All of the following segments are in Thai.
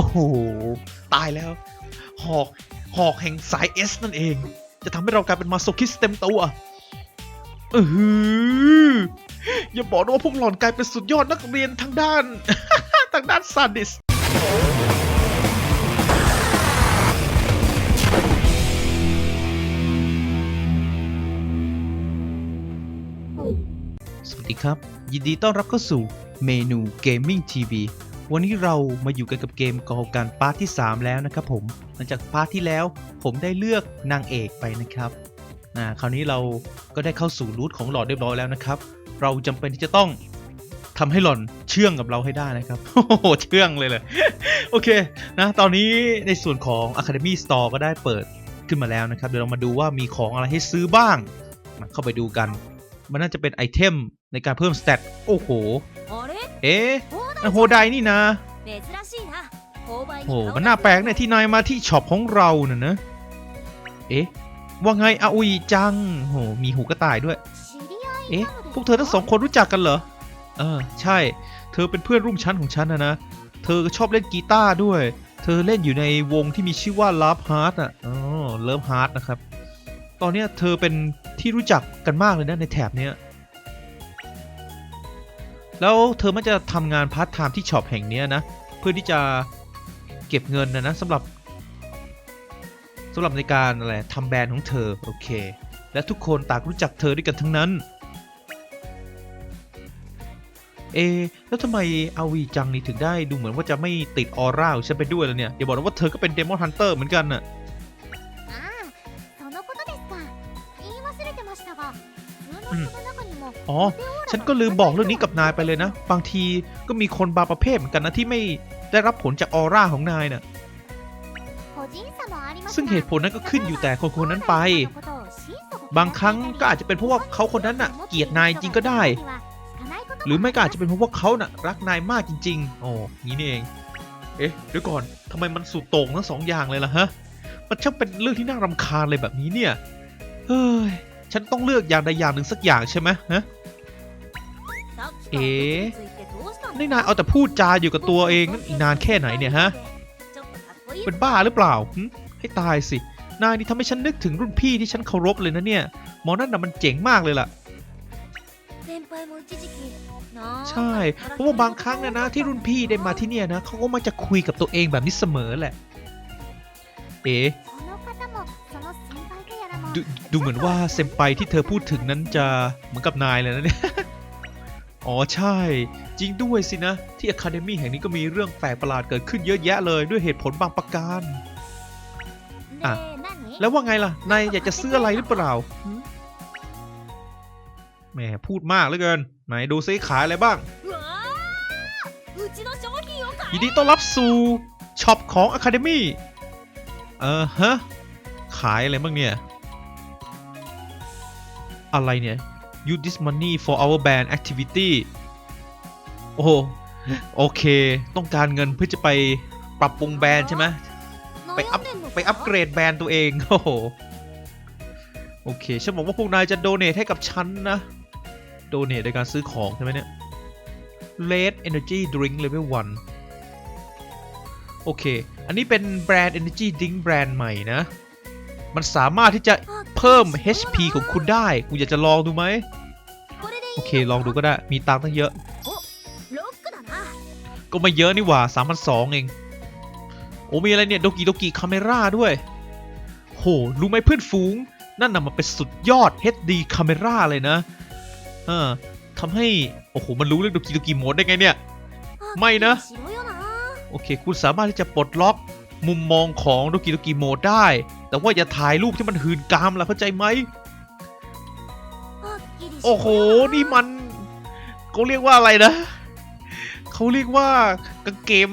อ้โห ตายแล้ว หอก หอกแห่งสายเอสนั่นเอง จะทำให้เรากลายเป็นมาโซคิสเต็มตัวเออออย่าบอกนะว่าพวกหล่อนกลายเป็นสุดยอดนักเรียนทางด้าน ทางด้านซาดิส สวัสดีครับ ยินดีต้อนรับเข้าสู่เมนู Gaming TV วันนี้เรามาอยู่กันกับเกมกอกันพาร์ทที่ 3 แล้วนะครับผม หลังจากพาร์ทที่แล้วผมได้เลือกนางเอกไปนะครับอ่คราวนี้เราก็ได้เข้าสู่รูทของหลอดเรียบร้อยแล้วนะครับ เราจำเป็นที่จะต้องทำให้หล่อนเชื่องกับเราให้ได้นะครับโอ้โหเชื่องเลยเลยโอเคนะ ตอนนี้ในส่วนของ Academy Store ก็ได้เปิดขึ้นมาแล้วนะครับ เดี๋ยวเรามาดูว่ามีของอะไรให้ซื้อบ้างมาเข้าไปดูกัน มันน่าจะเป็นไอเทมในการเพิ่มสเตตโอ้โห เอ๊ะ โฮไดนี่นะโอ้มันน่าแปลกเนี่ยที่นายมาที่ช็อปของเราเนี่ยนะ เอ๊ะ ว่าไงอาอุยจังโหมีหูกระต่ายด้วย เอ๊ะ พวกเธอทั้งสองคนรู้จักกันเหรอ เออ ใช่ เธอเป็นเพื่อนร่วมชั้นของฉันนะนะ เธอชอบเล่นกีตาร์ด้วย เธอเล่นอยู่ในวงที่มีชื่อว่าลับฮาร์ดอะ อ๋อเลิฟฮาร์ดนะครับ ตอนนี้เธอเป็นที่รู้จักกันมากเลยนะในแถบเนี้ย แล้วเธอมันจะทำงานพาร์ทไทม์ที่ช็อปแห่งเนี้ยนะ เพื่อที่จะเก็บเงินนะนะสำหรับสำหรับในการอะไรทำแบรนด์ของเธอโอเค และทุกคนต่างรู้จักเธอด้วยกันทั้งนั้น เอ แล้วทำไมอาวีจังนี่ถึงได้ดูเหมือนว่าจะไม่ติดออร่าฉันไปด้วยแล้วเนี่ยอย่าบอกนะว่าเธอก็เป็นเดมอนฮันเตอร์เหมือนกันน่ะ อ๋อ ฉันก็ลืมบอกเรื่องนี้กับนายไปเลยนะ บางทีก็มีคนบางประเภทเหมือนกันนะที่ไม่ได้รับผลจากออร่าของนายน่ะ ซึ่งเหตุผลนั้นก็ขึ้นอยู่แต่คนคนนั้นไป บางครั้งก็อาจจะเป็นเพราะว่าเขาคนนั้นน่ะ เกลียดนายจริงก็ได้ หรือไม่ก็อาจจะเป็นเพราะว่าเขาน่ะ รักนายมากจริง ๆ โอ้งี้นี่เอง เอ๊ะเดี๋ยวก่อนทำไมมันสุดโต่งทั้งสองอย่างเลยล่ะฮะ มันช่างเป็นเรื่องที่น่ารำคาญเลยแบบนี้เนี่ย เฮ้ย ฉันต้องเลือกอย่างใดอย่างหนึ่งสักอย่างใช่ไหมฮะ เอ๊ะนี่นายเอาแต่พูดจาอยู่กับตัวเองนั่นอีกนานแค่ไหนเนี่ยฮะ เป็นบ้าหรือเปล่าหึให้ตายสิ นายนี่ทำให้ฉันนึกถึงรุ่นพี่ที่ฉันเคารพเลยนะเนี่ย หมอนั่นน่ะมันเจ๋งมากเลยล่ะ ใช่ เพราะว่าบางครั้งนะนะที่รุ่นพี่ได้มาที่เนี่ยนะเขาก็มักจะคุยกับตัวเองแบบนี้เสมอแหละ เอ๊ะ ดูดูเหมือนว่าเซมไปที่เธอพูดถึงนั้นจะเหมือนกับนายเลยนะเนี่ย อ๋อใช่ จริงด้วยสินะ ที่อะคาเดมี่แห่งนี้ก็มีเรื่องแปลกประหลาดเกิดขึ้นเยอะแยะเลยด้วยเหตุผลบางประการ อะ แล้วว่าไงล่ะ นายอยากจะซื้ออะไรหรือเปล่าหึแหมพูดมากเหลือเกิน ไหนดูซิขายอะไรบ้าง ยินดีต้อนรับสู่ช็อปของ Academy เออฮะ ขายอะไรบ้างเนี่ย อะไรเนี่ย use this money for our band activity โอ้โหโอเค ต้องการเงินเพื่อจะไปปรับปรุงแบรนด์ใช่ไหมไปอัพไปอัปเกรดแบรนด์ตัวเองโอ้โหโอเคฉันบอกว่าพวกนายจะโดเนทให้กับฉันนะโดเนทในการซื้อของใช่ไหมเนี่ย Red Energy Drink Level 1โอเค อันนี้เป็นแบรนด์ Energy Drink แบรนด์ใหม่นะ มันสามารถที่จะ เพิ่ม HP ของคุณได้คุณอยากจะลองดูไหมโอเค ลองดูก็ได้มีตังค์ตั้งเยอะ ก็ไม่เยอะนี่หว่า3,200เอง โอ้มีอะไรเนี่ยโดกิโดกิคาเมราด้วย โห รู้ไหมเพื่อนฝูง นั่นน่ะมันเป็นสุดยอด HD คาเมราเลยนะเออทำให้ โอ้โห มันรู้เรื่องโดกิโดกิโหมดได้ไงเนี่ย ไม่นะ โอเค คุณสามารถที่จะปลดล็อก มุมมองของโดกิโดกิโหมดได้ แต่ว่าอย่าถ่ายรูปที่มันหืนกามล่ะเข้าใจไหม โอ้โห นี่มันเขาเรียกว่าอะไรนะเขาเรียกว่ากางเกม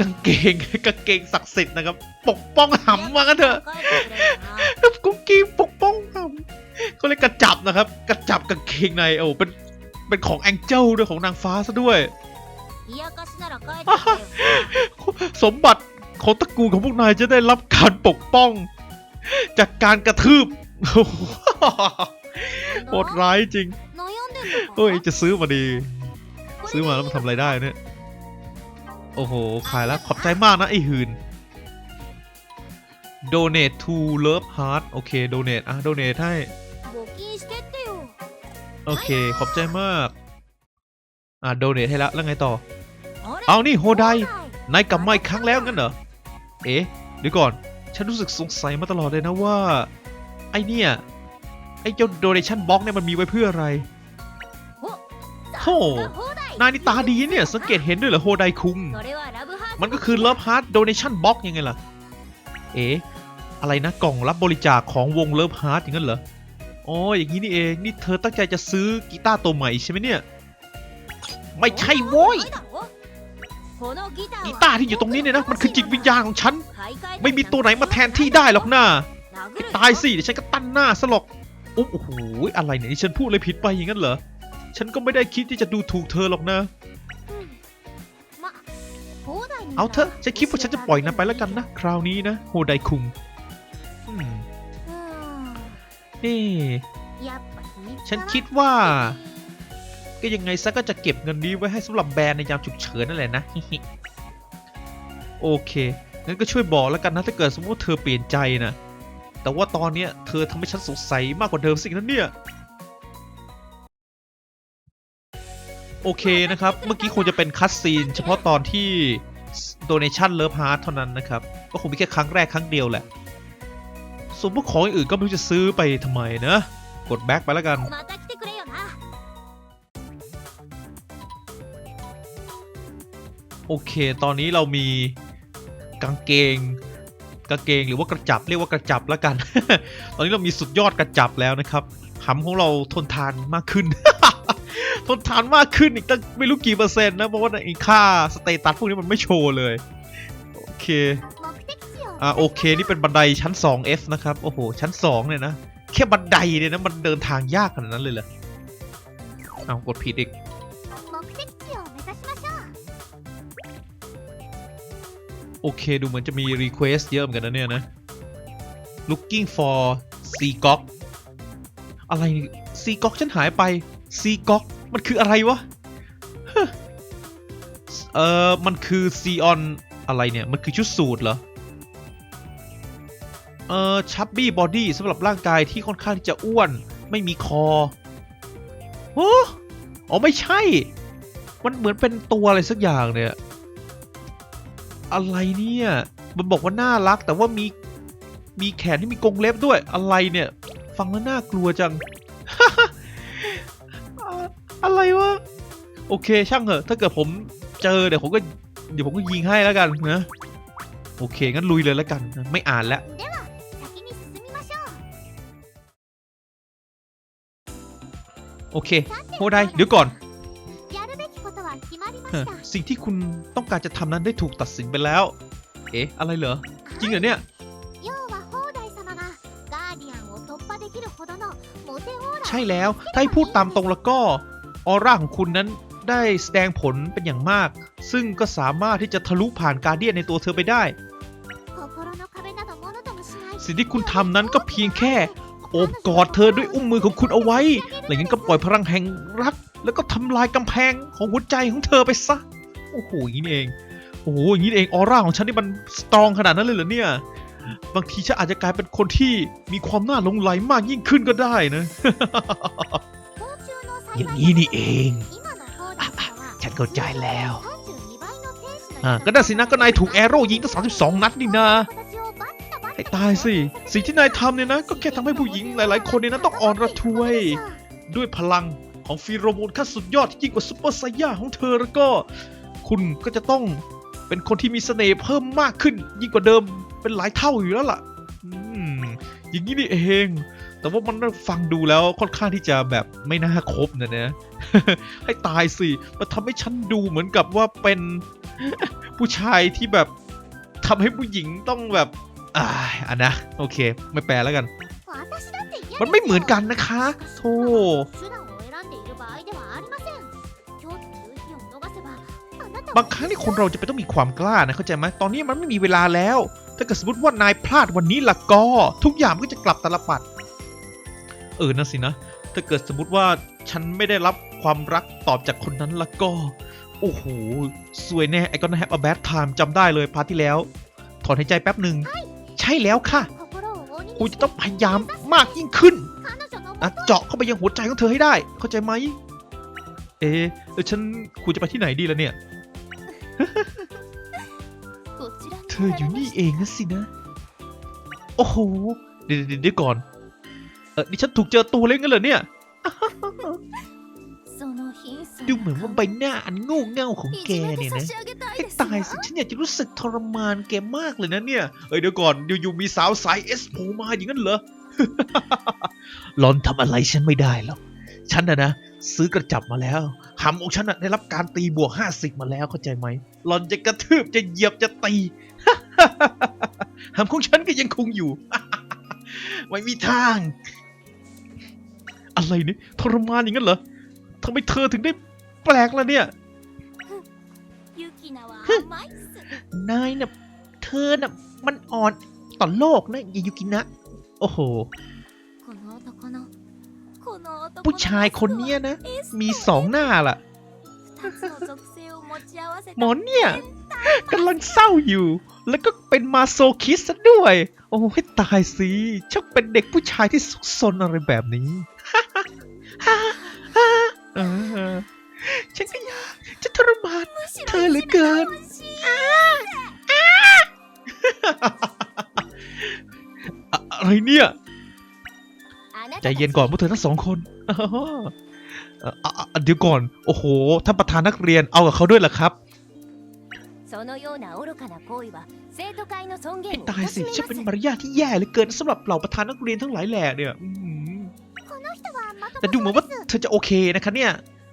กางเกงกางเกงศักดิ์สิทธิ์นะครับ ปกป้องหำว่ากันเถอะกางเกงปกป้องหำเขาเรียกกระจับนะครับ กระจับกางเกงในโอ้เป็นเป็นของแองเจิลด้วยของนางฟ้าซะด้วย สมบัติ ของตระกูลของพวกนายจะได้รับการปกป้อง จากการกระทืบโหดร้ายจริงเฮ้ยจะซื้อมาดี ซื้อมาแล้วมันทำอะไรได้เนี่ย โอ้โห ขายแล้วขอบใจมากนะไอ้หืน donate to love heart โอเค donate อะ donate ให้ โอเค ขอบใจมาก อะ donate ให้แล้ว แล้วไงต่อ เอานี่โฮไดนายกลับมาอีกครั้งแล้วงั้นเหรอ เอ๊ะเดี๋ยวก่อน ฉันรู้สึกสงสัยมาตลอดเลยนะว่า ไอเนี่ย ไอเจ้า donation box เนี่ยมันมีไว้เพื่ออะไรโธ่นายนี่ตาดีเนี่ย สังเกตเห็นด้วยเหรอโฮไดคุงมันก็คือ Love Heart Donation Box ยังไงล่ะ เอ๊ะ อะไรนะกล่องรับบริจาคของวง Love Heart อย่างนั้นเหรอ อ๋อ อย่างนี้นี่เอง นี่เธอตั้งใจจะซื้อกีตาร์ตัวใหม่ใช่ไหมเนี่ย ไม่ใช่โว้ย กีตาร์ที่อยู่ตรงนี้เนี่ยนะ มันคือจิตวิญญาณของฉัน ไม่มีตัวไหนมาแทนที่ได้หรอกนะตายสิเดี๋ยวฉันก็ตั้นหน้าซะหรอกอุ๊บโอ้โหอะไรเนี่ยนี่ฉันพูดอะไรผิดไปอย่างนั้นเหรอ ฉันก็ไม่ได้คิดที่จะดูถูกเธอหรอกนะ เอาเถอะฉันคิดว่าฉันจะปล่อยนายไปแล้วกันนะ คราวนี้นะโฮไดคุงอืมเอ๊ะฉันคิดว่า ก็ยังไงซะก็จะเก็บเงินนี้ไว้ให้สำหรับแบรนด์ในยามฉุกเฉินนั่นแหละนะ โอเค งั้นก็ช่วยบอกแล้วกันนะถ้าเกิดสมมติเธอเปลี่ยนใจนะ แต่ว่าตอนเนี้ยเธอทำให้ฉันสงสัยมากกว่าเดิมสินั้นเนี่ย โอเคนะครับ เมื่อกี้คงจะเป็นคัตซีนเฉพาะตอนที่ Donation Love Heart เท่านั้นนะครับ ก็คงมีแค่ครั้งแรกครั้งเดียวแหละส่วนพวกของอื่นก็ไม่รู้จะซื้อไปทำไมนะ กดแบ็คไปแล้วกัน โอเค ตอนนี้เรามีกางเกงกางเกงหรือว่ากระจับเรียกว่ากระจับแล้วกัน ตอนนี้เรามีสุดยอดกระจับแล้วนะครับหำของเราทนทานมากขึ้น ทนทานมากขึ้นอีกตั้งไม่รู้กี่เปอร์เซ็นต์นะเพราะว่าอีค่าสเตตัสพวกนี้มันไม่โชว์เลย โอเคอ่าโอเคนี่เป็นบันไดชั้น 2F นะครับ โอ้โห ชั้น 2 เนี่ยนะ แค่บันไดเนี่ยนะ มันเดินทางยากขนาดนั้นเลยเหรอเอากดผิดอีก โอเค ดูเหมือนจะมี request เยอะเหมือนกันนะเนี่ยนะ looking for c g o k อะไร c g o k ฉันหายไป c g o k มันคืออะไรวะเออมันคือ c on อนอะไรเนี่ย มันคือชุดสูทเหรอ เออ chubby body สำหรับร่างกายที่ค่อนข้างที่จะอ้วน ไม่มีคอโอ้อ๋อไม่ใช่ มันเหมือนเป็นตัวอะไรสักอย่างเนี่ย อะไรเนี่ย มันบอกว่าน่ารักแต่ว่ามีมีแขนที่มีกรงเล็บด้วยอะไรเนี่ย ฟังแล้วน่ากลัวจัง อะไรวะโอเค ช่างเหอะถ้าเกิดผมเจอเดี๋ยวผมก็เดี๋ยวผมก็ยิงให้แล้วกันนะโอเคงั้นลุยเลยแล้วกัน ไม่อ่านแล้วโอเคโฮได้เดี๋ยวก่อน สิ่งที่คุณต้องการจะทำนั้นได้ถูกตัดสินไปแล้ว เอ๊ะ อะไรเหรอ จริงเหรอเนี่ย ใช่แล้ว ถ้าพูดตามตรงแล้วก็ ออร่าของคุณนั้นได้แสดงผลเป็นอย่างมาก ซึ่งก็สามารถที่จะทะลุผ่านการเดียนในตัวเธอไปได้ สิ่งที่คุณทำนั้นก็เพียงแค่โอบกอดเธอด้วยอุ้มมือของคุณเอาไว้หลังนั้นก็ปล่อยพลังแห่งรัก แล้วก็ทำลายกำแพงของหัวใจของเธอไปซะ โอ้โหอย่างนี้เองโอ้โหอย่างนี้เองออร่าของฉันนี่มันสตรองขนาดนั้นเลยเหรอเนี่ย บางทีฉันอาจจะกลายเป็นคนที่มีความน่าลงไหลมากยิ่งขึ้นก็ได้นะ อย่างนี้นี่เองฉันเข้าใจแล้ว อ่าก็ได้สินะก็นายถูกแอโร่ยิงตั้งสามสิบสองนัดนี่นะให้ตายสิ สิ่งที่นายทำเนี่ยนะ ก็แค่ทำให้ผู้หญิงหลาย ๆ คนเนี่ยนะต้องอ่อนระทวย ด้วยพลังของฟีโรโมนขั้นสุดยอดที่ยิ่งกว่าซุปเปอร์ไซย่าของเธอแล้วก็ คุณก็จะต้องเป็นคนที่มีเสน่ห์เพิ่มมากขึ้น ยิ่งกว่าเดิมเป็นหลายเท่าอยู่แล้วล่ะอืมอย่างนี้นี่เอง แต่ว่ามันฟังดูแล้วค่อนข้างที่จะแบบไม่น่าคบนะนะ ให้ตายสิมันทำให้ฉันดูเหมือนกับว่าเป็น ผู้ชายที่แบบทำให้ผู้หญิงต้องแบบอ่าอันนะ โอเค ไม่แปลแล้วกัน มันไม่เหมือนกันนะคะ โธ่ บางครั้งนี่คนเราจะไปต้องมีความกล้านะเข้าใจไหมตอนนี้มันไม่มีเวลาแล้ว ถ้าเกิดสมมติว่านายพลาดวันนี้ละก็ ทุกอย่างก็จะกลับตลปัด เออนะสินะ ถ้าเกิดสมมติว่าฉันไม่ได้รับความรักตอบจากคนนั้นละก็ โอ้โหสวยแน่ไอ้ก็น่แฮปปี้แบทไทม์จำได้เลยพาร์ทที่แล้ว ถอนหายใจแป๊บหนึ่งใช่แล้วค่ะกูจะต้องพยายามมากยิ่งขึ้นนะเจาะเข้าไปยังหัวใจของเธอให้ได้ เข้าใจไหม เอ๊ะฉันควรจะไปที่ไหนดีล่ะเนี่ย เธออยู่นี่เองนะสินะ โอ้โห เดี๋ยวเดี๋ยวก่อน เออนี่ฉันถูกเจอตัวเล่นงั้นเหรอเนี่ย ดูเหมือนว่าใบหน้าอันโง่เง่าของแกเนี่ยนะให้ตายสิ ฉันอยากจะรู้สึกทรมานแกมากเลยนะเนี่ย เอ้ยเดี๋ยวก่อนอยู่ๆมีสาวสายเอสโผล่มาอย่างนั้นเหรอหลอนทำอะไรฉันไม่ได้หรอก ฉันนะนะ ซื้อกระจับมาแล้วหำของฉันได้รับการตีบวกห้าสิบมาแล้วเข้าใจไหมหล่อนจะกระทืบจะเหยียบจะตีหำของฉันก็ยังคงอยู่ ไม่มีทาง อะไรเนี่ยทรมานอย่างนั้นเหรอทำไมเธอถึงได้แปลกล่ะเนี่ยนายน่ะเธอน่ะมันอ่อนต่อโลกนะยายุกินะ โอ้โห ผู้ชายคนเนี้ยนะ มีสองหน้าล่ะ หมอนเนี่ยกำลังเศร้าอยู่ แล้วก็เป็นมาโซคิสซะด้วย โอ้ให้ตายสิช่างเป็นเด็กผู้ชายที่ซุกซนอะไรแบบนี้ฉันก็อยากจะทรมานเธอเหลือเกินอะไรเนี่ย ใจเย็นก่อนพวกเธอทั้งสองคน เดี๋ยวก่อน โอ้โห ท่านประธานนักเรียน เอากับเขาด้วยเหรอครับตายสิฉันเป็นมารยาทที่แย่เลยเกินสำหรับเหล่าประธานนักเรียนทั้งหลายแหล่เนี่ยแต่ดูเหมือนว่าเธอจะโอเคนะคะเนี่ย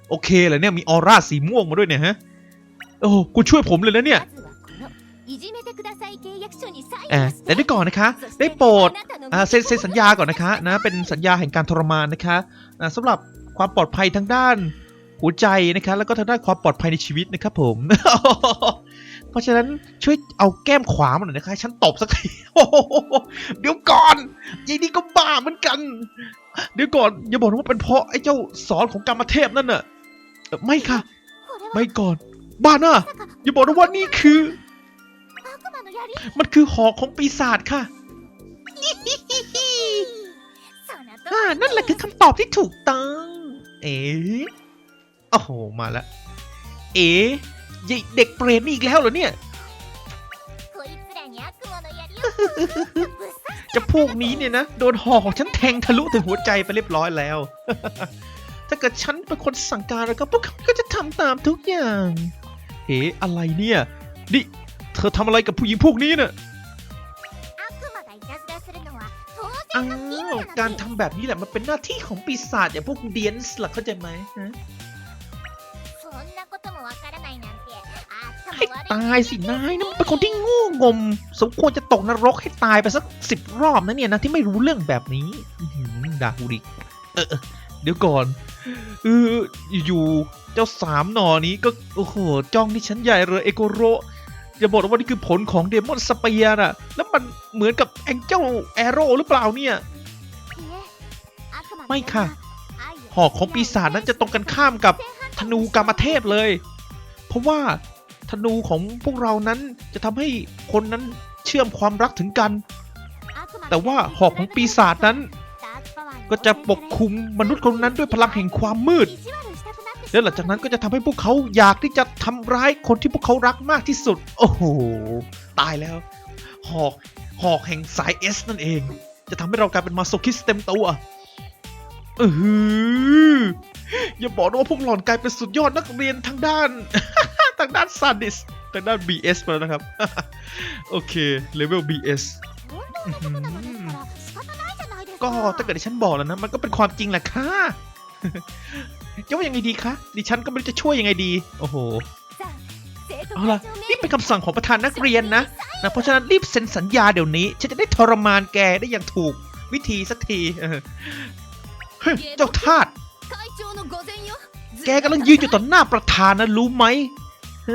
โอเคเลยเนี่ย มีออร่าสีม่วงมาด้วยเนี่ยฮะ โอ้คุณช่วยผมเลยนะเนี่ย อ่แต่ด้วยก่อนนะคะ ได้โปรดเซ็นเซ็นสัญญาก่อนนะคะนะเป็นสัญญาแห่งการทรมานนะคะอ่าสำหรับความปลอดภัยทางด้านหัวใจนะคะ แล้วก็ทางด้านความปลอดภัยในชีวิตนะครับผม เพราะฉะนั้นช่วยเอาแก้มขวามาหน่อยนะคะฉันตบสักทีเดี๋ยวก่อนยีนี่ก็บ้าเหมือนกัน เดี๋ยวก่อนอย่าบอกว่าเป็นเพราะไอ้เจ้าสอนของกรรมเทพนั่นน่ะไม่ค่ะ ไม่ก่อน บ้าน่ะอย่าบอกนะว่านี่คือ มันคือหอกของปีศาจค่ะอ่นั่นแหละคือคำตอบที่ถูกต้อง เอ๋โอ้โห มาละ เอ๋เด็กเปรตมีอีกแล้วเหรอเนี่ยจะพวกนี้เนี่ยนะ โดนหอกของฉันแทงทะลุถึงหัวใจไปเรียบร้อยแล้ว ถ้าเกิดฉันเป็นคนสั่งการแล้วก็พวกเขาก็จะทำตามทุกอย่าง เอ๋อะไรเนี่ย นี่ เธอทำอะไรกับผู้หญิงพวกนี้น่ะอ้าวการทำแบบนี้แหละมันเป็นหน้าที่ของปีศาจอย่างพวกเดียนส์หล่ะเข้าใจไหมฮะให้ตายสินายนะเป็นคนที่งูงงม สมควรจะตกนรกให้ตายไปสักสิบรอบนะเนี่ยนะที่ไม่รู้เรื่องแบบนี้ดาฮูริเออเดี๋ยวก่อนเอออยู่เจ้าสามหนอนี้ก็โอ้โหจ้องที่ฉันใหญ่เลยเอโกโร อย่าบอกว่านี่คือผลของเดมอนสเปียร์อะแล้วมันเหมือนกับแองเจลแอโร่หรือเปล่าเนี่ย ไม่ค่ะ หอกของปีศาจนั้นจะตรงกันข้ามกับธนูกามเทพเลย เพราะว่าธนูของพวกเรานั้นจะทำให้คนนั้นเชื่อมความรักถึงกัน แต่ว่าหอกของปีศาจนั้น ก็จะปกคุมมนุษย์คนนั้นด้วยพลังแห่งความมืด แล้วหลังจากนั้นก็จะทำให้พวกเขาอยากที่จะทำร้ายคนที่พวกเขารักมากที่สุด โอ้โห ตายแล้ว หอก หอกแห่งสายเอสนั่นเอง จะทำให้เรากลายเป็นมาโซคิสเต็มตัวเอออย่าบอกนะว่าพวกหล่อนกลายเป็นสุดยอดนักเรียนทางด้าน ทางด้านซาดิสทางด้าน BS ไปแล้วนะครับ โอเค เลเวล BS ก็ถ้าเกิดดิฉันบอกแล้วนะ มันก็เป็นความจริงแหละค่ะ จะว่ายังไงดีคะ ดิฉันก็ไม่รู้จะช่วยยังไงดี โอ้โห เอาล่ะ นี่เป็นคำสั่งของประธานนักเรียนนะนะ เพราะฉะนั้นรีบเซ็นสัญญาเดี๋ยวนี้ ฉันจะได้ทรมานแกได้อย่างถูกวิธีสักที เจ้าทาสแกกำลังยืนอยู่ต่อหน้าประธานนะรู้ไหมเ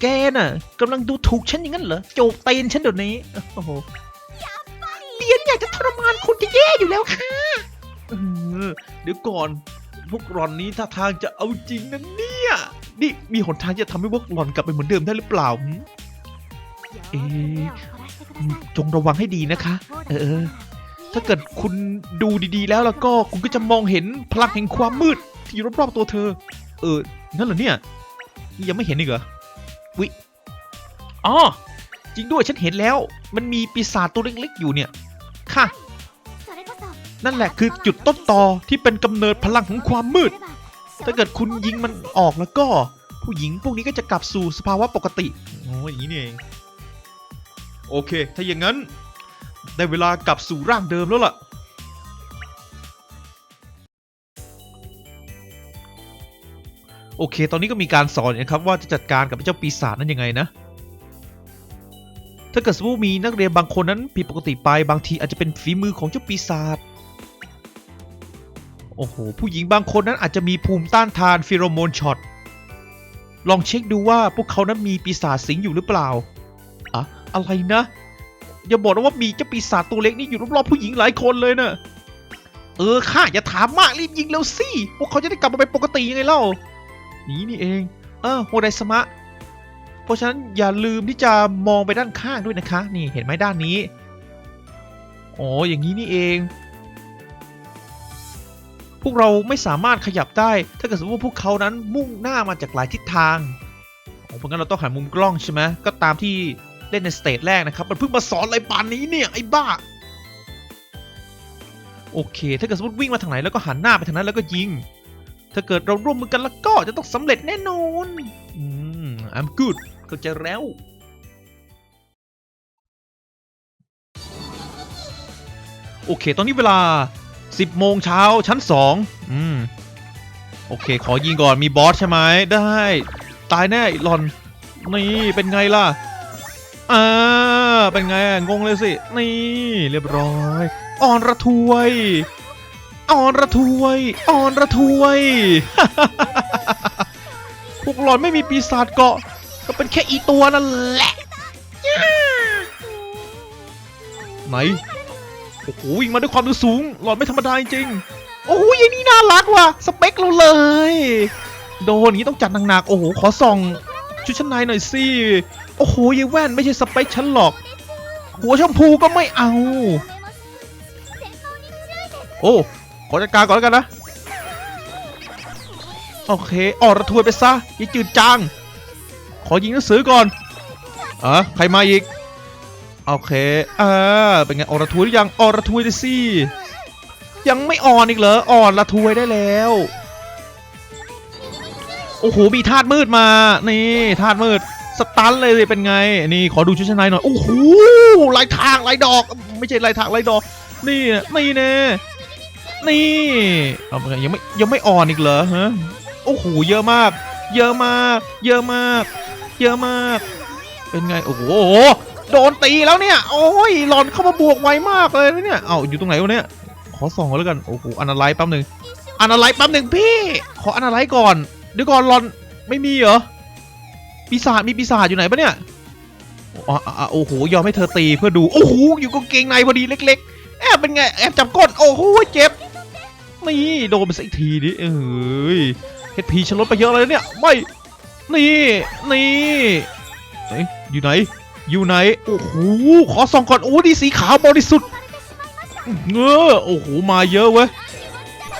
แกน่ะกำลังดูถูกฉันอย่างนั้นเหรอ โจกเตนฉันเดี๋ยวนี้ โอ้โหเรียนอยากจะทรมานคุณจะแย่อยู่แล้วค่ะเดี๋ยวก่อน พวกรอนนี้ท่าทางจะเอาจริงนะเนี่ย นี่มีหนทางที่จะทำให้พวกหล่อนกลับไปเหมือนเดิมได้หรือเปล่าหืมえーจงระวังให้ดีนะคะเออเออ ถ้าเกิดคุณดูดีๆ แล้วแล้วก็คุณก็จะมองเห็นพลังแห่งความมืด ที่อยู่รอบๆตัวเธอ เออ นั่นเหรอเนี่ยนี่ยังไม่เห็นอีกเหรอวิอ๋อจริงด้วยฉันเห็นแล้ว มันมีปีศาจตัวเล็กๆอยู่เนี่ย ค่ะ นั่นแหละคือจุดต้นตอที่เป็นกำเนิดพลังของความมืด ถ้าเกิดคุณยิงมันออกแล้วก็ ผู้หญิงพวกนี้ก็จะกลับสู่สภาวะปกติโอ้ยอย่างนี้นี่เองโอเค ถ้าอย่างนั้น ได้เวลากลับสู่ร่างเดิมแล้วล่ะโอเค ตอนนี้ก็มีการสอนนะครับว่าจะจัดการกับเจ้าปีศาจนั้นยังไงนะ ถ้าเกิดสมมติมีนักเรียนบางคนนั้นผิดปกติไปบางทีอาจจะเป็นฝีมือของเจ้าปีศาจ โอ้โห ผู้หญิงบางคนนั้นอาจจะมีภูมิต้านทานฟิโรโมนช็อต ลองเช็คดูว่าพวกเขานั้นมีปีศาจสิงอยู่หรือเปล่าอะอะไรนะ อย่าบอกนะว่ามีเจ้าปีศาจตัวเล็กนี่อยู่รอบๆผู้หญิงหลายคนเลยนะเออข้าอย่าถามมากรีบยิงเร็วสิ พวกเขาจะได้กลับมาเป็นปกติยังไงเล่า นี่นี่เอง เออโฮไดสมะ เพราะฉะนั้นอย่าลืมที่จะมองไปด้านข้างด้วยนะคะ นี่เห็นไหมด้านนี้ อ๋ออย่างนี้นี่เอง วกเราไม่สามารถขยับได้ ถ้าเกิดสมมติว่าพวกเขานั้นมุ่งหน้ามาจากหลายทิศทางอ๋อเพราะงั้นเราต้องหันมุมกล้องใช่ไหมก็ตามที่เล่นในสเตจแรกนะครับ มันเพิ่งมาสอนอะไรปานนี้เนี่ยไอ้บ้า โอเค ถ้าเกิดสมมติวิ่งมาทางไหนแล้วก็หันหน้าไปทางนั้นแล้วก็ยิง ถ้าเกิดเราร่วมมือกันแล้วก็จะต้องสำเร็จแน่นอน อืม I'm good เข้าใจแล้วโอเค ตอนนี้เวลา 10 โมงเช้าชั้น 2 อืม โอเค ขอยิงก่อนมีบอสใช่ไหมได้ ตายแน่หลอน นี่เป็นไงล่ะ อ่า เป็นไงงงเลยสิ นี่เรียบร้อยอ่อนระทวยอ่อนระทวยอ่อนระทวย พวกหลอนไม่มีปีศาจเกาะ ก็เป็นแค่อีตัวนั่นแหละ ไหน โอ้โหวิ่งมาด้วยความเร็วสูง หลอนไม่ธรรมดาจริงโอ้โหยายนี่น่ารักว่ะสเปคเราเลย โดนอย่างนี้ต้องจัดหนักๆโอ้โหขอส่องชุดชั้นในหน่อยสิโอ้โหยายแว่นไม่ใช่สเปคฉันหรอก หัวชมพูก็ไม่เอา โอ้ขอจัดการก่อนแล้วกันนะโอเคออกระทวยไปซะอย่จืดจางขอยิงหนังสือก่อนอะใครมาอีก โอเคอ่าเป็นไงออระทวยยังออระทวยเลยสิยังไม่อ่อนอีกเหรออ่อนระทวยได้แล้ว โอ้โหมีธาตุมืดมา นี่ธาตุมืดสตันเลยสิเป็นไง นี่ขอดูชุดชั้นในหน่อย โอ้โหลายทางลายดอก ไม่ใช่ลายทางลายดอก นี่น่ะนี่แน่นี่เอาเป็นไงยังไม่ยังไม่อ่อนอีกเหรอฮะโอ้โหเยอะมาก เยอะมาก เยอะมาก เยอะมาก เป็นไง โอ้โห โดนตีแล้วเนี่ย โอ้ยหลอนเข้ามาบวกไวมากเลยนะเนี่ย เอาอยู่ตรงไหนวะเนี่ย ขอส่องก่อนแล้วกัน โอ้โหอันาไลท์แป๊บหนึ่งอันาไลท์แป๊บหนึ่งพี่ ขออันาไลท์ก่อน เดี๋ยวก่อนหลอนไม่มีเหรอ ปีศาจมีปีศาจอยู่ไหนปะเนี่ยอ๋อโอ้โหยอมให้เธอตีเพื่อดู โอ้โหอยู่กางเกงในพอดีเล็ก ๆ แอบเป็นไงแอบจับก้นโอ้โหเจ็บนี่โดนไปสักทีดิเอ้ยเฮดพีฉันลดไปเยอะเลยเนี่ยไม่นี่นี่ไหนอยู่ไหน อยู่ไหน โอ้โห ขอส่องก่อน โอ้ดีสีขาวบริสุทธิ์เงอโอ้โห มาเยอะเว้ย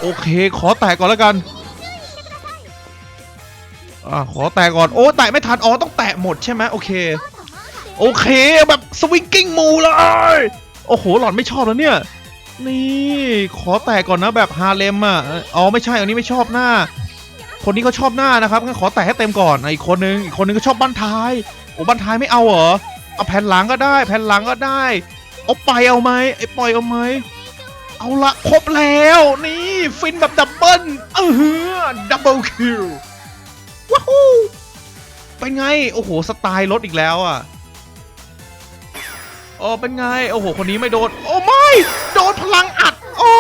โอเค ขอแตะก่อนแล้วกัน อ่า ขอแตะก่อน โอ้ แตะไม่ทัน อ๋อ ต้องแตะหมดใช่ไหมโอเค โอเค แบบสวิงกิ้งมูเลย โอ้โห หลอนไม่ชอบแล้วเนี่ย นี่ ขอแตะก่อนนะแบบฮาเลมอะ อ๋อ ไม่ใช่ อันนี้ไม่ชอบหน้า คนนี้เขาชอบหน้านะครับงั้นขอแตะให้เต็มก่อนอีกคนนึง อีกคนนึงก็ชอบบั้นท้ายโอ้บั้นท้ายไม่เอาเหรอ เอาแผ่นหลังก็ได้ แผ่นหลังก็ได้ เอาไปเอาไหมไอ้ปล่อยเอาไหมเอาละครบแล้วนี่ฟินแบบดับเบิลเออดับเบิลคิวว้าวเป็นไง โอ้โห สไตล์รถอีกแล้วอะโอ้เป็นไง โอ้โห คนนี้ไม่โดน โอ้ไม่ โดนพลังอัด โอ้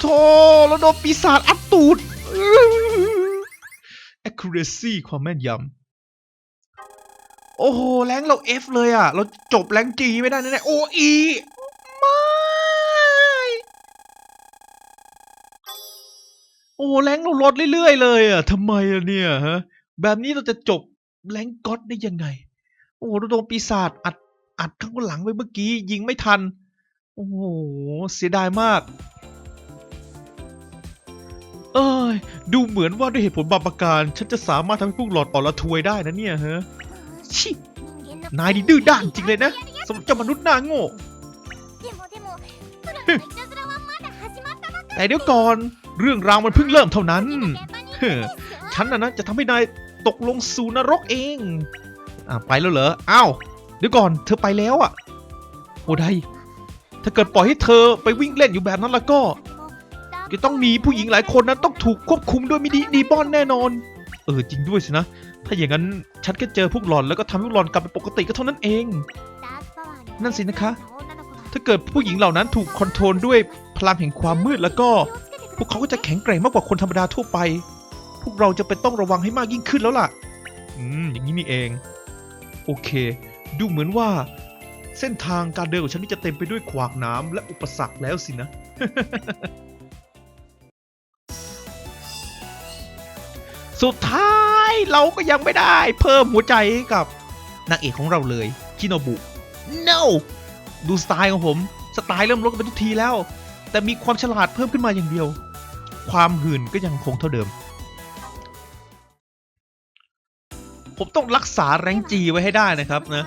โธแล้วโดนปีศาจอัดตูด accuracy ความแม่นยำ โอ้โห แรงเรา F เลยอะ เราจบแรง G ไม่ได้แน่ๆ OE ไม่โอ้แรงเราลดเรื่อยๆเลยอะทำไมอะเนี่ยฮะ แบบนี้เราจะจบแรงก็อดได้ยังไง โอ้โหเราโดนปีศาจอัดอัดข้างหลังไปเมื่อกี้ ยิงไม่ทัน โอ้โห เสียดายมาก เอ้ย ดูเหมือนว่าด้วยเหตุผลบางประการ ฉันจะสามารถทำให้พวกหลอดอ่อนละทวยได้นะเนี่ยเฮะชินายนี่ดื้อด้านจริงเลยนะสำหรับจมนุษย์น้าโง่แต่เดี๋ยวก่อนเรื่องราวมันเพิ่งเริ่มเท่านั้นฉันนะนะจะทำให้นายตกลงสู่นรกเองอ่ไปแล้วเหรออ้าวเดี๋ยวก่อนเธอไปแล้วอะโอ้ไดถ้าเกิดปล่อยให้เธอไปวิ่งเล่นอยู่แบบนั้นแล้วก็ จะต้องมีผู้หญิงหลายคนนั้นต้องถูกควบคุมโดยมิดีดีบอนแน่นอน เออจริงด้วยสินะ ถ้าอย่างนั้นฉันก็เจอพวกหลอนแล้วก็ทำให้พวกหลอนกลับเป็นปกติก็เท่านั้นเอง นั่นสินะคะ ถ้าเกิดผู้หญิงเหล่านั้นถูกคอนโทรลด้วยพลังแห่งความมืดแล้วก็ พวกเขาก็จะแข็งแกร่งมากกว่าคนธรรมดาทั่วไป พวกเราจะเป็นต้องระวังให้มากยิ่งขึ้นแล้วล่ะ อืมอย่างนี้นี่เอง โอเค ดูเหมือนว่า เส้นทางการเดินของฉันนี่จะเต็มไปด้วยขวากหน้ำและอุปสรรคแล้วสินะ สุดท้ายเราก็ยังไม่ได้เพิ่มหัวใจให้กับนางเอกของเราเลยคิโนบุ no ดูสไตล์ของผม สไตล์เริ่มลดกันไปทุกทีแล้ว แต่มีความฉลาดเพิ่มขึ้นมาอย่างเดียว ความหื่นก็ยังคงเท่าเดิม ผมต้องรักษาแรงจีไว้ให้ได้นะครับนะ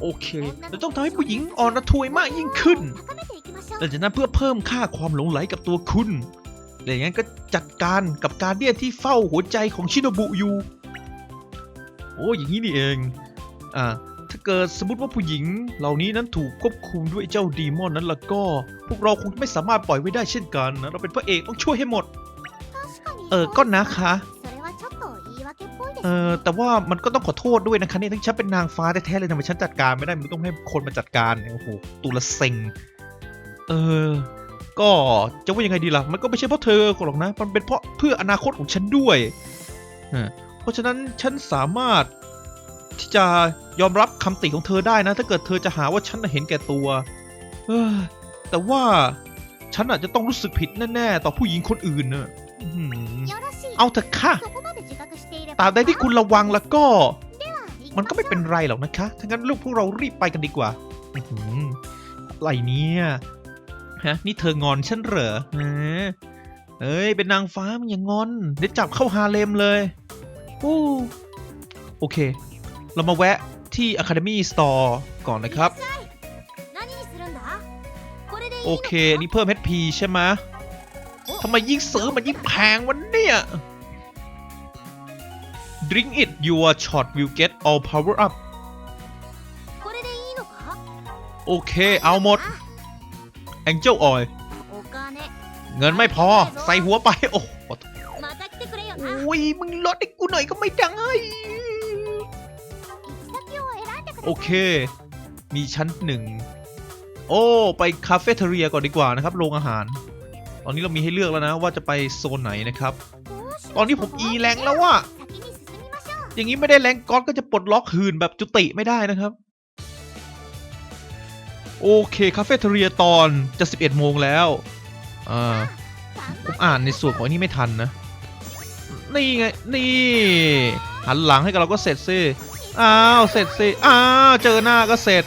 โอเคเราต้องทำให้ผู้หญิงอ่อนระทวยมากยิ่งขึ้นหลังจากนั้นเพื่อเพิ่มค่าความหลงไหลกับตัวคุณ และอย่างนั้นก็จัดการกับการเดียนที่เฝ้าหัวใจของชิโนบุอยู่ โอ้อย่างนี้นี่เอง อ่า ถ้าเกิดสมมติว่าผู้หญิงเหล่านี้นั้นถูกควบคุมด้วยเจ้าดีมอนนั้นแล้วก็ พวกเราคงไม่สามารถปล่อยไว้ได้เช่นกันนะ เราเป็นพระเอกต้องช่วยให้หมด เออ ก็นะคะ เออแต่ว่ามันก็ต้องขอโทษด้วยนะคะเนี่ยทั้งฉันเป็นนางฟ้าแท้ๆเลยทำไมฉันจัดการไม่ได้ มันต้องให้คนมาจัดการเนี่ยโอ้โห ตุละเซ็ง เออ ก็จะว่ายังไงดีล่ะ มันก็ไม่ใช่เพราะเธอหรอกนะ มันเป็นเพราะเพื่ออนาคตของฉันด้วยเออเพราะฉะนั้นฉันสามารถที่จะยอมรับคำติของเธอได้นะ ถ้าเกิดเธอจะหาว่าฉันน่ะเห็นแก่ตัวเออแต่ว่าฉันอาจจะต้องรู้สึกผิดแน่ๆ ต่อผู้หญิงคนอื่นน่ะอื้อหือเอาเถอะค่ะตราบใดที่คุณระวังแล้วก็ มันก็ไม่เป็นไรหรอกนะคะ ถ้างั้นลูกพวกเรารีบไปกันดีกว่าอื้อหืออะไรเนี่ย ฮะ นี่เธองอนฉันเหรอฮะเอ้ย เป็นนางฟ้ามันอย่างงอน เดี๋ยวจับเข้าฮาเลมเลยอู้โอเค เรามาแวะที่ Academy Store ก่อนนะครับ โอเคนี่เพิ่ม HP ใช่ไหมทำไมยิ่งซื้อมันยิ่งแพงวันเนี่ย Drink it your shot will get all power up โอเค เอาหมด Angel Oil เงินไม่พอ ใส่หัวไป โอ้โหโอ้ยมึงลดให้กูหน่อยก็ไม่ได้โอเค มีชั้นหนึ่ง โอ้ ไปคาเฟ่เทเรียก่อนดีกว่านะครับ โรงอาหาร ตอนนี้เรามีให้เลือกแล้วนะว่าจะไปโซนไหนนะครับ ตอนนี้ผมอีแรงแล้วว่ะอย่างนี้ไม่ได้แรงก้อนก็จะปลดล็อกหื่นแบบจุติไม่ได้นะครับ โอเค คาเฟ่เทเรียตอนจะ 11 โมงแล้ว อ่า ผมอ่านในส่วนของอันนี้ไม่ทันนะ นี่ไง นี่ หันหลังให้กับเราก็เสร็จสิอ้าว เสร็จสิอ้าว เจอหน้าก็เสร็จ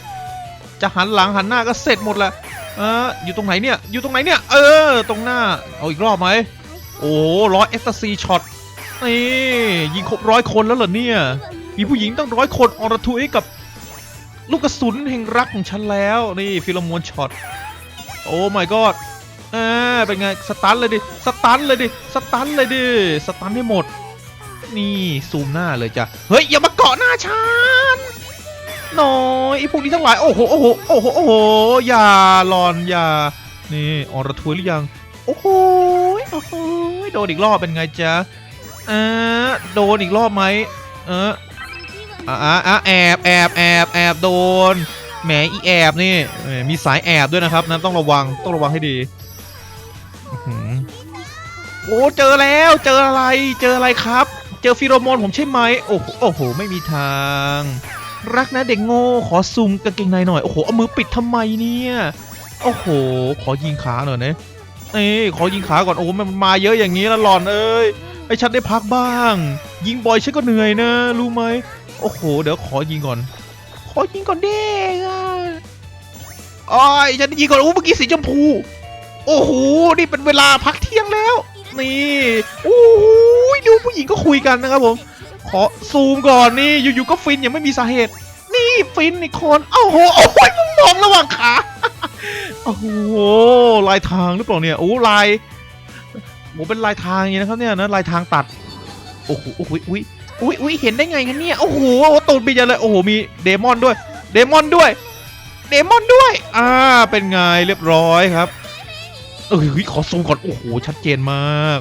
จะหันหลังหันหน้าก็เสร็จหมดละเอออยู่ตรงไหนเนี่ย อยู่ตรงไหนเนี่ย เออ ตรงหน้า เอาอีกรอบไหม โอ้ร้อยเอสซีช็อต นี่ ยิงครบร้อยคนแล้วเหรอเนี่ย มีผู้หญิงตั้งร้อยคนอรทุยกับ ลูกกระสุนแห่งรักของฉันแล้วนี่ฟิโลโมนช็อตโอ้ my god เออเป็นไงสตันเลยดิสตันเลยดิสตันเลยดิสตันให้หมด นี่ซูมหน้าเลยจ้ะเฮ้ยอย่ามาเกาะหน้าฉันน้อยไอพวกนี้ทั้งหลายโอ้โหโอ้โหโอ้โหโอ้โหอย่าหลอนอย่านี่ออรทุยหรือยังโอ้โหโอ้โหโดนอีกรอบเป็นไงจ๊ะเออโดนอีกรอบไหมเออ อะอะอะแอบแอบแอบแอบโดนแหมอีแอบนี่มีสายแอบด้วยนะครับนะต้องระวังต้องระวังให้ดีโอ้เจอแล้วเจออะไรเจออะไรครับ เจอฟิโรโมนผมใช่ไหมโอ้โหโอ้โหไม่มีทาง รักนะเด็กโง่ขอซูมกางเกงในหน่อยโอ้โหเอามือปิดทำไมเนี่ยโอ้โห ขอยิงขาหน่อยนะนี่ขอยิงขาก่อนโอ้โหมันมาเยอะอย่างนี้แล้วหลอนเอ้ยให้ฉันได้พักบ้าง ยิงบ่อยฉันก็เหนื่อยนะ รู้ไหม โอ้โห เดี๋ยวขอยิงก่อน ขอยิงก่อนเด้อะอ้อยฉันยิงก่อนโอ้เมื่อกี้สีชมพู โอ้โห นี่เป็นเวลาพักเที่ยงแล้ว นี่โอ้ยดูผู้หญิงก็คุยกันนะครับผม ขอซูมก่อนนี่ อยู่ๆก็ฟินยังไม่มีสาเหตุ นี่ฟินอีกคนโอ้โห โอ้ยมึงมองระหว่างขา โอ้โห ลายทางหรือเปล่าเนี่ย โอ้ลายโอ้เป็นลายทางอย่างนี้นะครับเนี่ยนะ ลายทางตัด โอ้โห โอ้โหอุ้ย อุ้ยอุ้ยเห็นได้ไงกันเนี่ยโอ้โหตูดปีจังเลยโอ้โหมีเดมอนด้วยเดมอนด้วยเดมอนด้วย อ่า เป็นไงเรียบร้อยครับ เอ้ยขอซูมก่อน โอ้โห ชัดเจนมาก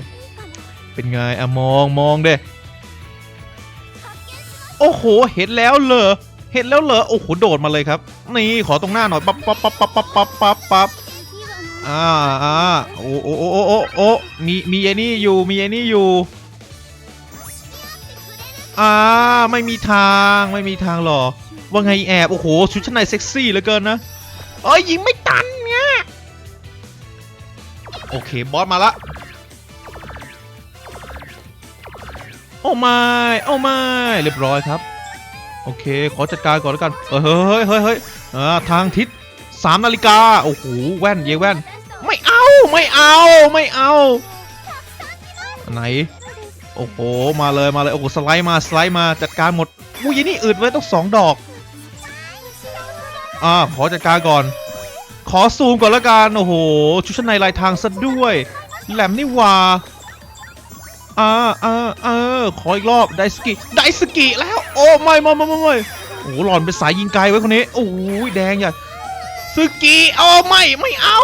เป็นไงอะมองมองเด้โอ้โห เห็นแล้วเหรอ เห็นแล้วเหรอ โอ้โห โดดมาเลยครับ นี่ขอตรงหน้าหน่อย ปั๊บปั๊บปั๊บปั๊บปั๊บปั๊บปั๊บปั๊บอ่าอ่าโอ้โอ้โอ้โอ้โอ้โอ้มีมีไอ้นี่อยู่ มีไอ้นี่อยู่ อ่าไม่มีทางไม่มีทางหรอกว่าไงแอบโอ้โหชุดชั้นในเซ็กซี่เหลือเกินนะเอ้ยยิงไม่ตันเนี่ยโอเคบอสมาละโอ้ไม่โอ้ไม่เรียบร้อยครับ โอเค ขอจัดการก่อนแล้วกันเออเฮ้ยเฮ้ยเฮ้ยอ่าทางทิศสามนาฬิกาโอ้โหแว่นเยแว่น ไม่เอาไม่เอาไม่เอาไหน โอ้โห มาเลยมาเลย โอ้โห สไลด์มาสไลด์มาจัดการหมดอุ้ยยนี่อึดไว้ต้องสองดอก อ่า ขอจัดการก่อน ขอซูมก่อนล้วกัน โอ้โห ชุดชั้นในลายทางซะด้วย แหลมนี่ว่าอ่าอ่าอ่าขออีกรอบไดสกิไดสกิแล้ว โอ้ไม่ไม่ไม่ไม่ไมโอ้หลอนเป็นสายยิงไกลไว้คนนี้ โอ้ยแดงอย่าสกิโอ้ไม่ไม่เอา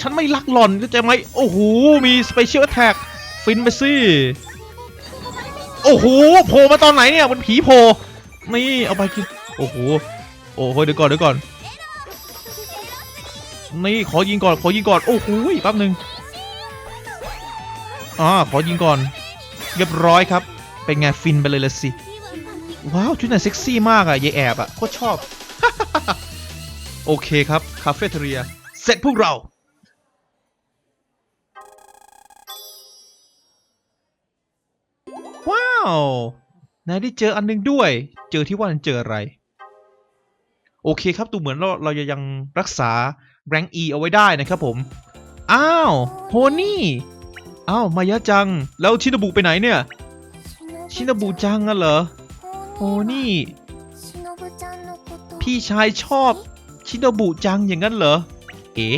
ฉันไม่รักหลอนเข้าใจไหมโอ้โห มีสเปเชียลแท็กฟินไปสิ อ้โหโผล่มาตอนไหนเนี่ยมันผีโผล่นี่เอาไปกินโอ้โหโอ้โหเดี๋ยวก่อนเดี๋ยวก่อนนี่ขอยิงก่อนขอยิงก่อนโอ้โหแป๊บหนึ่งอ่าขอยิงก่อนเรียบร้อยครับเป็นไงฟินไปเลยละสิว้าวชุดไหนเซ็กซี่มากอะยายแอบอะโคตรชอบ โอเคครับ คาเฟ่เทเรีย เสร็จพวกเรา นายได้เจออันหนึงด้วย เจอที่ว่านั้นเจออะไร โอเคครับดูเหมือนเราเราจะยังรักษาแรง E เอาไว้ได้นะครับผม อ้าวโฮนี่อ้าวมายะจัง แล้วชินบุไปไหนเนี่ย ชินบุจังอะเหรอโฮนี่ พี่ชายชอบชินบุจังอย่างนั้นเหรอ เอ๋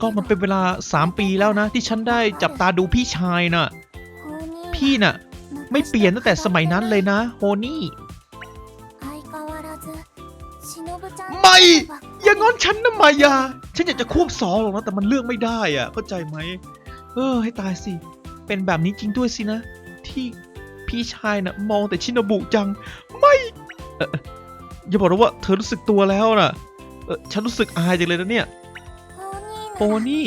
ก็มันเป็นเวลา 3 ปีแล้วนะ ที่ฉันได้จับตาดูพี่ชายน่ะ พี่น่ะ ไม่เปลี่ยนตั้งแต่สมัยนั้นเลยนะ โฮนี่ ไม่ อย่างงั้นฉันนะมายา ฉันอยากจะควบสองหรอกนะแต่มันเลือกไม่ได้อะเข้าใจไหม เออ ให้ตายสิ เป็นแบบนี้จริงด้วยสินะ ที่พี่ชายน่ะ มองแต่ชินบุจัง ไม่เอ่ออย่าบอกนะว่าเธอรู้สึกตัวแล้วน่ะ เออฉันรู้สึกอายจังเลยนะเนี่ยโฮนี่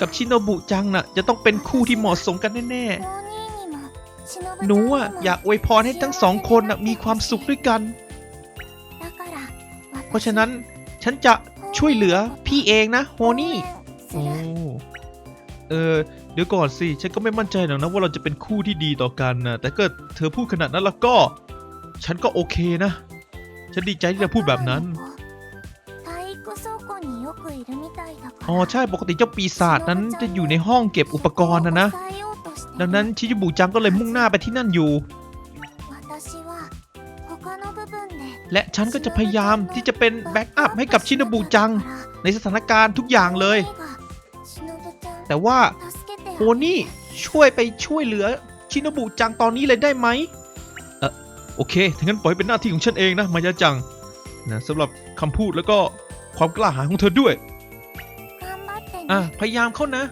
กับชินบุจังน่ะ จะต้องเป็นคู่ที่เหมาะสมกันแน่ๆ หนูอะอยากอวยพรให้ทั้งสองคนน่ะมีความสุขด้วยกัน เพราะฉะนั้นฉันจะช่วยเหลือพี่เองนะโฮนี่โอ้เออเดี๋ยวก่อนสิ ฉันก็ไม่มั่นใจหรอกนะว่าเราจะเป็นคู่ที่ดีต่อกันนะแต่ก็เธอพูดขนาดนั้นแล้วก็ ฉันก็โอเคนะ ฉันดีใจที่เธอพูดแบบนั้น อ๋อใช่ปกติเจ้าปีศาจนั้นจะอยู่ในห้องเก็บอุปกรณ์นะนะ ดังนั้นชิจิบุจังก็เลยมุ่งหน้าไปที่นั่นอยู่ และฉันก็จะพยายามที่จะเป็นแบ็กอัพให้กับชินบุจัง ในสถานการณ์ทุกอย่างเลย แต่ว่าโฮนี่ช่วยไปช่วยเหลือชินบุจังตอนนี้เลยได้ไหมเออโอเคถ้างั้นปล่อยเป็นหน้าที่ของฉันเองนะมายาจังนะสำหรับคำพูดแล้วก็ความกล้าหาญของเธอด้วย อะพยายามเข้านะ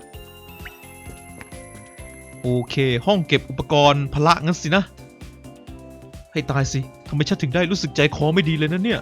โอเค ห้องเก็บอุปกรณ์พละงั้นสินะ ให้ตายสิทำไมฉันถึงได้รู้สึกใจคอไม่ดีเลยนะเนี่ย